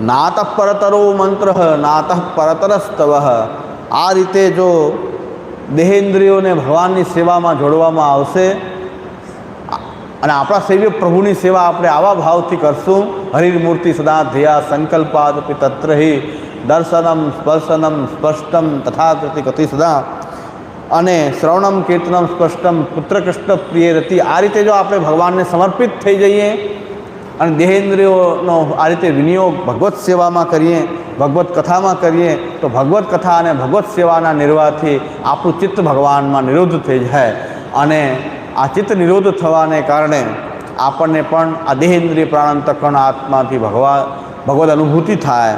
નાતઃ પરતરો મંત્ર, નાતઃ પરતરસ્તવ. આ રીતે જો દેહેન્દ્રિયોને ભગવાનની સેવામાં જોડવામાં આવશે, અને આપણા સેવ્ય પ્રભુની સેવા આપણે આવા ભાવથી કરશું હરિમૂર્તિ સદા ધ્યેયા સંકલ્પાદપી તત્રહી, દર્શનમ, સ્પર્શનમ, સ્પષ્ટમ, તથાકૃતિ કથિ સદા. અને શ્રવણમ, કીર્તનમ, સ્પષ્ટમ, પુત્રકૃષ્ણ પ્રિય રતિ આ રીતે જો આપણે ભગવાનને સમર્પિત થઈ જઈએ અને દેહેન્દ્રિયોનો આ રીતે વિનિયોગ ભગવત સેવામાં કરીએ, ભગવત કથામાં કરીએ, તો ભગવત કથા અને ભગવત સેવાના નિર્વાહથી આપણું ચિત્ત ભગવાનમાં નિરોધ થઈ જાય. અને આ ચિત્ત નિરોધ થવાને કારણે આપણને પણ આ દેહેન્દ્રિય પ્રાણંતકણ આત્માથી ભગવાન ભગવત અનુભૂતિ થાય.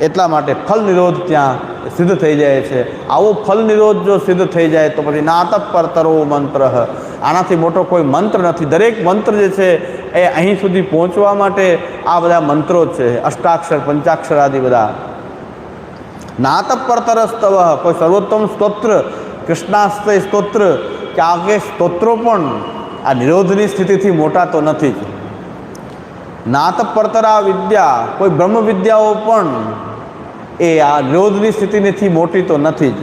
એટલા માટે ફલ નિરોધ ત્યાં સિદ્ધ થઈ જાય છે. આવો ફલ નિરોધ જો સિદ્ધ થઈ જાય તો પછી નાતપ પરતરો મંત્ર. આનાથી મોટો કોઈ મંત્ર નથી. દરેક મંત્ર જે છે એ અહીં સુધી પહોંચવા માટે આ બધા મંત્રો છે. અષ્ટાક્ષર, પંચાક્ષર આદિ બધા. નાત પરતરસ્તવ કોઈ સર્વોત્તમ સ્તોત્ર કૃષ્ણાસ્તય સ્તોત્ર કે આ કે સ્તોત્રો પણ આ નિરોધની સ્થિતિથી મોટા તો નથી. જ નાત પરતરા વિદ્યા, કોઈ બ્રહ્મ વિદ્યાઓ પણ એ આ નિરોધની સ્થિતિથી મોટી તો નથી. જ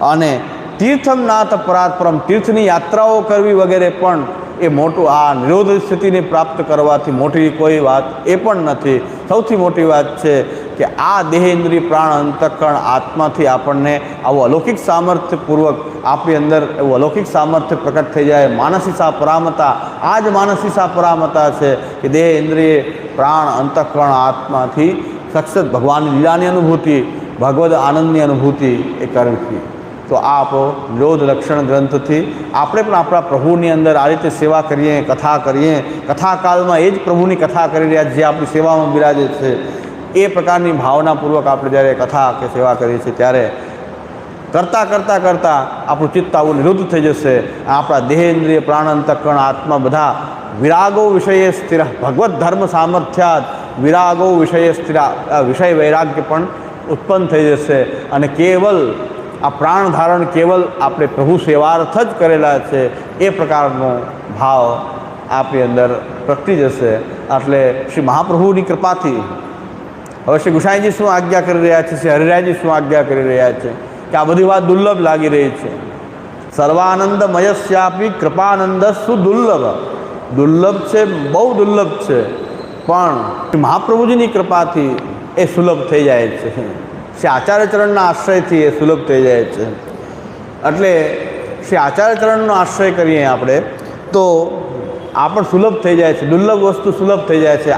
અને તીર્થમ નાથ પરાત્પરમ, તીર્થની યાત્રાઓ કરવી વગેરે પણ એ મોટું આ નિરોધ સ્થિતિને પ્રાપ્ત કરવાથી મોટી કોઈ વાત એ પણ નથી. સૌથી મોટી વાત છે કે આ દેહેન્દ્રિય પ્રાણ અંતકરણ આત્માથી આપણને આવું અલૌકિક સામર્થ્યપૂર્વક આપણી અંદર એવું અલૌકિક સામર્થ્ય પ્રકટ થઈ જાય. માનસી પરામતા, આ જ માનસી પરામતા છે કે દેહ ઇન્દ્રિય પ્રાણ અંતકરણ આત્માથી સક્ષત ભગવાનની લીલાની અનુભૂતિ, ભગવદ આનંદની અનુભૂતિ એ કરવી તો આપ લોધ લક્ષણ ગ્રંથથી આપણે પણ આપણા પ્રભુની અંદર આ રીતે સેવા કરીએ, કથા કરીએ. કથાકાલમાં એ જ પ્રભુની કથા કરી રહ્યા જે આપણી સેવામાં બિરાજે છે. એ પ્રકારની ભાવનાપૂર્વક આપણે જ્યારે કથા કે સેવા કરીએ છીએ, ત્યારે કરતાં કરતાં કરતાં આપણું ચિત્ત આવું નિરુદ્ધ થઈ જશે. આપણા દેહેન્દ્રિય પ્રાણંતકણ આત્મા બધા વિરાગો વિષયે સ્થિર. ભગવત ધર્મ સામર્થ્યાત વિરાગો વિષયે સ્થિર. વિષય વૈરાગ્ય પણ ઉત્પન્ન થઈ જશે. અને કેવલ આ પ્રાણ ધારણ કેવલ આપણે પ્રભુ સેવાર્થ જ કરેલા છે, એ પ્રકારનો ભાવ આપણી અંદર પ્રગટી જશે. એટલે શ્રી મહાપ્રભુની કૃપાથી હવે શ્રી ગુસાઈજી શું આજ્ઞા કરી રહ્યા છે, શ્રી હરિરાયજી શું આજ્ઞા કરી રહ્યા છે કે આ બધી વાત દુર્લભ લાગી રહી છે. સર્વાનંદ મયસ્યાપી કૃપાનંદ સુદુર્લભ દુર્લભ છે, બહુ દુર્લભ છે. પણ મહાપ્રભુજીની કૃપાથી એ સુલભ થઈ જાય છે. શ્રી આચાર્યચરણના આશ્રયથી એ સુલભ થઈ જાય છે. એટલે શ્રી આચાર્યચરણનો આશ્રય કરીએ આપણે, તો આ પણ સુલભ થઈ જાય છે. દુર્લભ વસ્તુ સુલભ થઈ જાય છે.